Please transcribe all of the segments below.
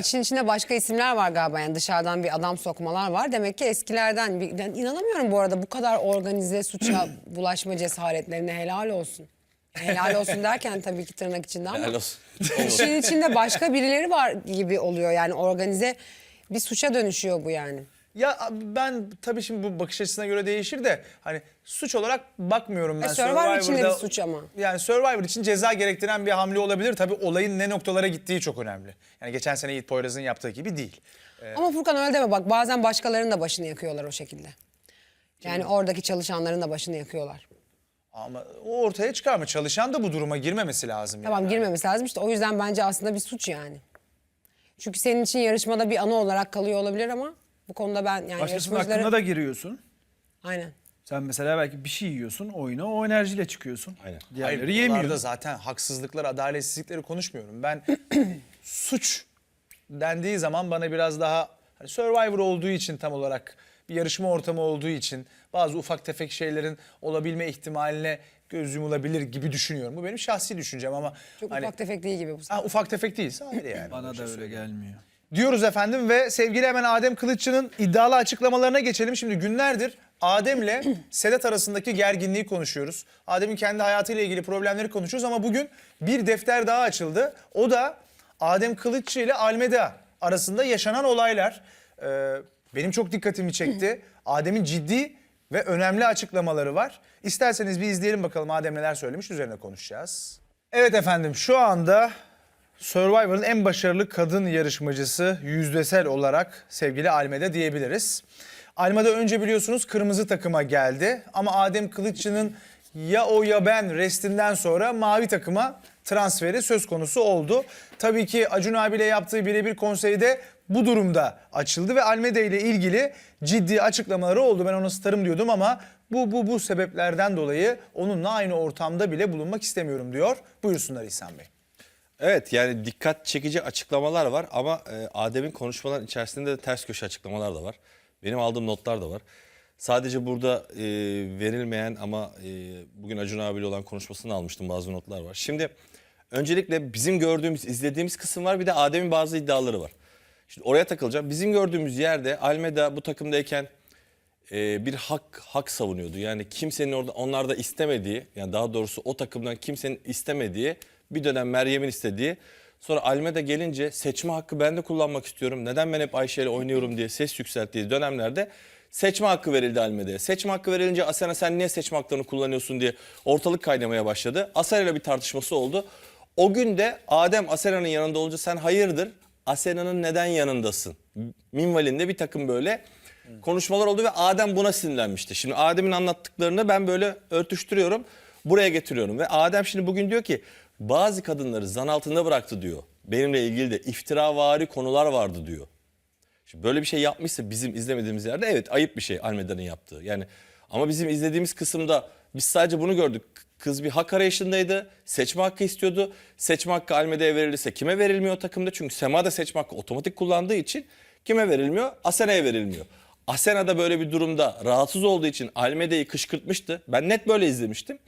İçin içinde başka isimler var galiba yani dışarıdan bir adam sokmalar var. Demek ki eskilerden. Bir, ben inanamıyorum bu arada bu kadar organize suça bulaşma cesaretlerine helal olsun. Helal olsun derken tabii ki tırnak içinde ama Helal olsun. işin içinde başka birileri var gibi oluyor yani organize bir suça dönüşüyor bu yani. Ya ben tabii şimdi bu bakış açısına göre değişir de hani suç olarak bakmıyorum ben. E, Survivor içinde Survivor'da- bir suç ama. Yani Survivor için ceza gerektiren bir hamle olabilir. Tabii olayın ne noktalara gittiği çok önemli. Yani geçen sene Yiğit Poyraz'ın yaptığı gibi değil. Ama Furkan öyle deme bak bazen başkalarının da başını yakıyorlar o şekilde. Yani oradaki çalışanların da başını yakıyorlar. Ama o ortaya çıkar mı? Çalışan da bu duruma girmemesi lazım. Yani. Tamam girmemesi lazım işte o yüzden bence aslında bir suç yani. Çünkü senin için yarışmada bir anı olarak kalıyor olabilir ama bu konuda ben yani Başkasının yarışmacıları... hakkında da giriyorsun. Aynen. Sen mesela belki bir şey yiyorsun, oyuna o enerjiyle çıkıyorsun. Aynen. Diğerleri Hayır, yemiyor. zaten haksızlıklar, adaletsizlikleri konuşmuyorum. Ben suç dendiği zaman bana biraz daha hani Survivor olduğu için tam olarak bir yarışma ortamı olduğu için bazı ufak tefek şeylerin olabilme ihtimaline göz yumulabilir gibi düşünüyorum. Bu benim şahsi düşüncem ama Çok hani, ufak tefek değil gibi bu. ha, ufak tefek değilse ayrı yani. Bana da öyle gelmiyor. Diyoruz efendim ve sevgili hemen Adem Kılıççı'nın iddialı açıklamalarına geçelim. Şimdi günlerdir Adem'le Sedat arasındaki gerginliği konuşuyoruz. Adem'in kendi hayatıyla ilgili problemleri konuşuyoruz ama bugün bir defter daha açıldı. O da Adem Kılıççı ile Almeda arasında yaşanan olaylar. Ee, benim çok dikkatimi çekti. Adem'in ciddi ve önemli açıklamaları var. İsterseniz bir izleyelim bakalım Adem neler söylemiş üzerine konuşacağız. Evet efendim şu anda Survivor'ın en başarılı kadın yarışmacısı yüzdesel olarak sevgili Almeda diyebiliriz. Almeda önce biliyorsunuz kırmızı takıma geldi ama Adem Kılıççı'nın ya o ya ben restinden sonra mavi takıma transferi söz konusu oldu. Tabii ki Acun abiyle yaptığı birebir konseyde bu durumda açıldı ve Almeda ile ilgili ciddi açıklamaları oldu. Ben ona starım diyordum ama bu bu bu sebeplerden dolayı onunla aynı ortamda bile bulunmak istemiyorum diyor. Buyursunlar İhsan Bey. Evet yani dikkat çekici açıklamalar var ama e, Adem'in konuşmaların içerisinde de ters köşe açıklamalar da var. Benim aldığım notlar da var. Sadece burada e, verilmeyen ama e, bugün Acun abiyle olan konuşmasını almıştım bazı notlar var. Şimdi öncelikle bizim gördüğümüz, izlediğimiz kısım var bir de Adem'in bazı iddiaları var. Şimdi oraya takılacağım. Bizim gördüğümüz yerde Almeda bu takımdayken e, bir hak hak savunuyordu. Yani kimsenin orada onlarda istemediği yani daha doğrusu o takımdan kimsenin istemediği bir dönem Meryem'in istediği sonra Almeda gelince seçme hakkı ben de kullanmak istiyorum. Neden ben hep Ayşe ile oynuyorum diye ses yükselttiği dönemlerde seçme hakkı verildi Almeda'ya. Seçme hakkı verilince Asena sen niye seçme haklarını kullanıyorsun diye ortalık kaynamaya başladı. Asena ile bir tartışması oldu. O gün de Adem Asena'nın yanında olunca sen hayırdır Asena'nın neden yanındasın? Minvalinde bir takım böyle konuşmalar oldu ve Adem buna sinirlenmişti. Şimdi Adem'in anlattıklarını ben böyle örtüştürüyorum. Buraya getiriyorum ve Adem şimdi bugün diyor ki bazı kadınları zan altında bıraktı diyor. Benimle ilgili de iftiravari konular vardı diyor. Şimdi böyle bir şey yapmışsa bizim izlemediğimiz yerde evet ayıp bir şey Almeda'nın yaptığı. Yani ama bizim izlediğimiz kısımda biz sadece bunu gördük. Kız bir hak arayışındaydı. Seçme hakkı istiyordu. Seçme hakkı Almeda'ya verilirse kime verilmiyor takımda? Çünkü Sema da seçme hakkı otomatik kullandığı için kime verilmiyor? Asena'ya verilmiyor. Asena da böyle bir durumda rahatsız olduğu için Almeda'yı kışkırtmıştı. Ben net böyle izlemiştim.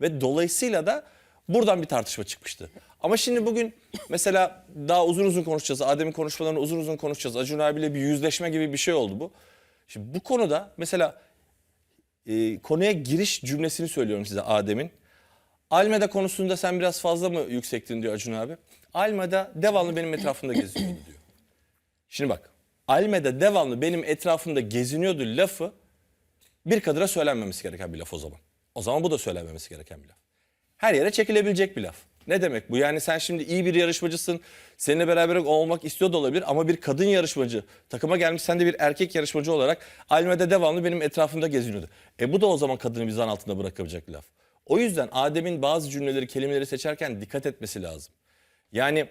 Ve dolayısıyla da buradan bir tartışma çıkmıştı. Ama şimdi bugün mesela daha uzun uzun konuşacağız. Adem'in konuşmalarını uzun uzun konuşacağız. Acun abiyle bir yüzleşme gibi bir şey oldu bu. Şimdi bu konuda mesela e, konuya giriş cümlesini söylüyorum size Adem'in. Almeda konusunda sen biraz fazla mı yüksektin diyor Acun abi. Almeda devamlı benim etrafımda geziniyordu diyor. Şimdi bak Almeda devamlı benim etrafımda geziniyordu lafı bir kadına söylenmemesi gereken bir laf o zaman. O zaman bu da söylenmemesi gereken bir laf. Her yere çekilebilecek bir laf. Ne demek bu? Yani sen şimdi iyi bir yarışmacısın. Seninle beraber olmak istiyor da olabilir ama bir kadın yarışmacı takıma gelmiş sen de bir erkek yarışmacı olarak Almeda devamlı benim etrafımda geziniyordu. E bu da o zaman kadını bir altında bırakabilecek laf. O yüzden Adem'in bazı cümleleri, kelimeleri seçerken dikkat etmesi lazım. Yani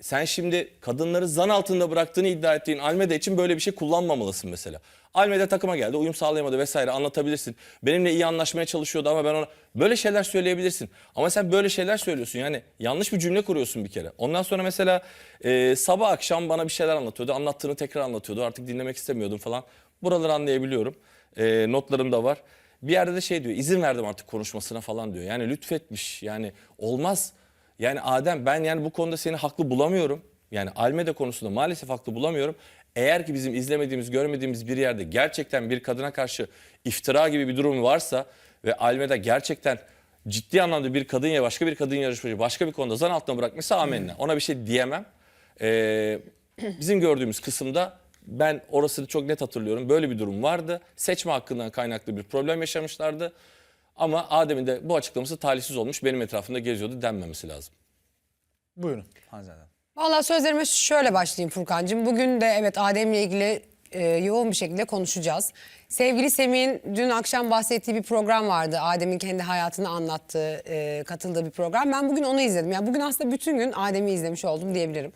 sen şimdi kadınları zan altında bıraktığını iddia ettiğin Almeda için böyle bir şey kullanmamalısın mesela. Almeda takıma geldi, uyum sağlayamadı vesaire anlatabilirsin. Benimle iyi anlaşmaya çalışıyordu ama ben ona böyle şeyler söyleyebilirsin. Ama sen böyle şeyler söylüyorsun yani yanlış bir cümle kuruyorsun bir kere. Ondan sonra mesela e, sabah akşam bana bir şeyler anlatıyordu. Anlattığını tekrar anlatıyordu. Artık dinlemek istemiyordum falan. Buraları anlayabiliyorum. E, notlarım da var. Bir yerde de şey diyor izin verdim artık konuşmasına falan diyor. Yani lütfetmiş yani olmaz. Yani Adem ben yani bu konuda seni haklı bulamıyorum. Yani Almeda konusunda maalesef haklı bulamıyorum. Eğer ki bizim izlemediğimiz, görmediğimiz bir yerde gerçekten bir kadına karşı iftira gibi bir durum varsa ve Almeda gerçekten ciddi anlamda bir kadın ya başka bir kadın yarışmacı başka bir konuda zan altına bırakmışsa amenna. Ona bir şey diyemem. Ee, bizim gördüğümüz kısımda ben orasını çok net hatırlıyorum. Böyle bir durum vardı. Seçme hakkından kaynaklı bir problem yaşamışlardı. Ama Adem'in de bu açıklaması talihsiz olmuş. Benim etrafımda geziyordu denmemesi lazım. Buyurun Hanzade Hanım. Valla sözlerime şöyle başlayayım Furkan'cığım. Bugün de evet Adem'le ilgili e, yoğun bir şekilde konuşacağız. Sevgili Semih'in dün akşam bahsettiği bir program vardı. Adem'in kendi hayatını anlattığı, e, katıldığı bir program. Ben bugün onu izledim. Yani bugün aslında bütün gün Adem'i izlemiş oldum diyebilirim.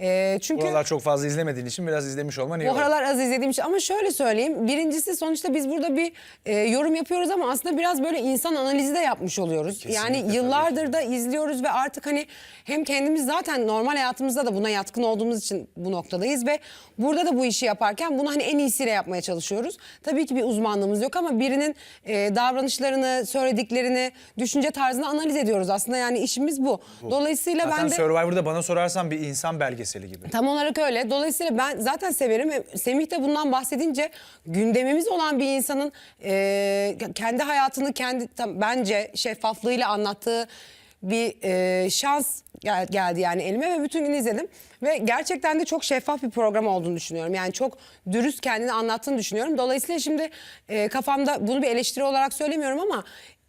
E, çünkü... Buralar çok fazla izlemediğin için biraz izlemiş olman iyi Bu oldu. aralar az izlediğim için ama şöyle söyleyeyim. Birincisi sonuçta biz burada bir e, yorum yapıyoruz ama aslında biraz böyle insan analizi de yapmış oluyoruz. yani yıllardır da izliyoruz ve artık hani hem kendimiz zaten normal hayatımızda da buna yatkın olduğumuz için bu noktadayız ve burada da bu işi yaparken bunu hani en iyisiyle yapmaya çalışıyoruz. Tabii ki bir uzmanlığımız yok ama birinin e, davranışlarını, söylediklerini, düşünce tarzını analiz ediyoruz. Aslında yani işimiz bu. Dolayısıyla Zaten ben de Survivor'da bana sorarsan bir insan belgeseli gibi. Tam olarak öyle. Dolayısıyla ben zaten severim. Ve Semih de bundan bahsedince gündemimiz olan bir insanın e, kendi hayatını kendi tam, bence şeffaflığıyla anlattığı bir e, şans gel- geldi yani elime ve bütün gün izledim. Ve gerçekten de çok şeffaf bir program olduğunu düşünüyorum. Yani çok dürüst kendini anlattığını düşünüyorum. Dolayısıyla şimdi e, kafamda bunu bir eleştiri olarak söylemiyorum ama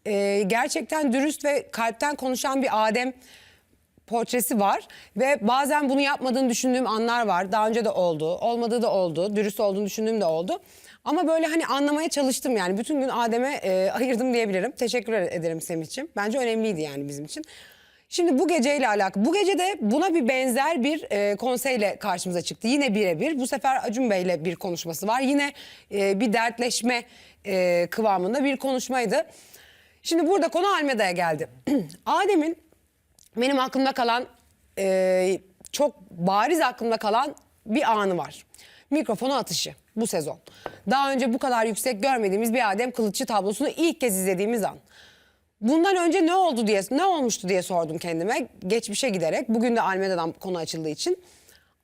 e, gerçekten dürüst ve kalpten konuşan bir Adem portresi var ve bazen bunu yapmadığını düşündüğüm anlar var. Daha önce de oldu, olmadığı da oldu, dürüst olduğunu düşündüğüm de oldu. Ama böyle hani anlamaya çalıştım yani bütün gün Adem'e e, ayırdım diyebilirim. Teşekkür ederim Semih'ciğim. Bence önemliydi yani bizim için. Şimdi bu geceyle alakalı. Bu gece de buna bir benzer bir e, konseyle karşımıza çıktı. Yine birebir. Bu sefer Acun Bey'le bir konuşması var. Yine e, bir dertleşme e, kıvamında bir konuşmaydı. Şimdi burada konu Almeda'ya geldi. Adem'in benim aklımda kalan e, çok bariz aklımda kalan bir anı var. Mikrofonu atışı bu sezon. Daha önce bu kadar yüksek görmediğimiz bir Adem Kılıççı tablosunu ilk kez izlediğimiz an. Bundan önce ne oldu diye ne olmuştu diye sordum kendime geçmişe giderek. Bugün de Almeda'dan konu açıldığı için.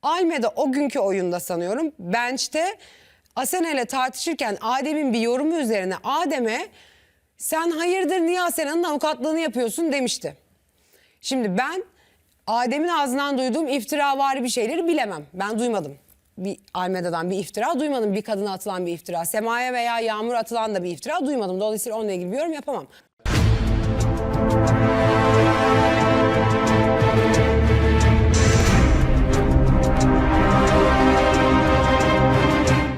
Almeda o günkü oyunda sanıyorum bench'te Asena ile tartışırken Adem'in bir yorumu üzerine Adem'e sen hayırdır niye Asena'nın avukatlığını yapıyorsun demişti. Şimdi ben Adem'in ağzından duyduğum iftiravari bir şeyleri bilemem. Ben duymadım. Bir Almeda'dan bir iftira duymadım. Bir kadına atılan bir iftira. Sema'ya veya Yağmur atılan da bir iftira duymadım. Dolayısıyla onunla ilgili bir yorum yapamam.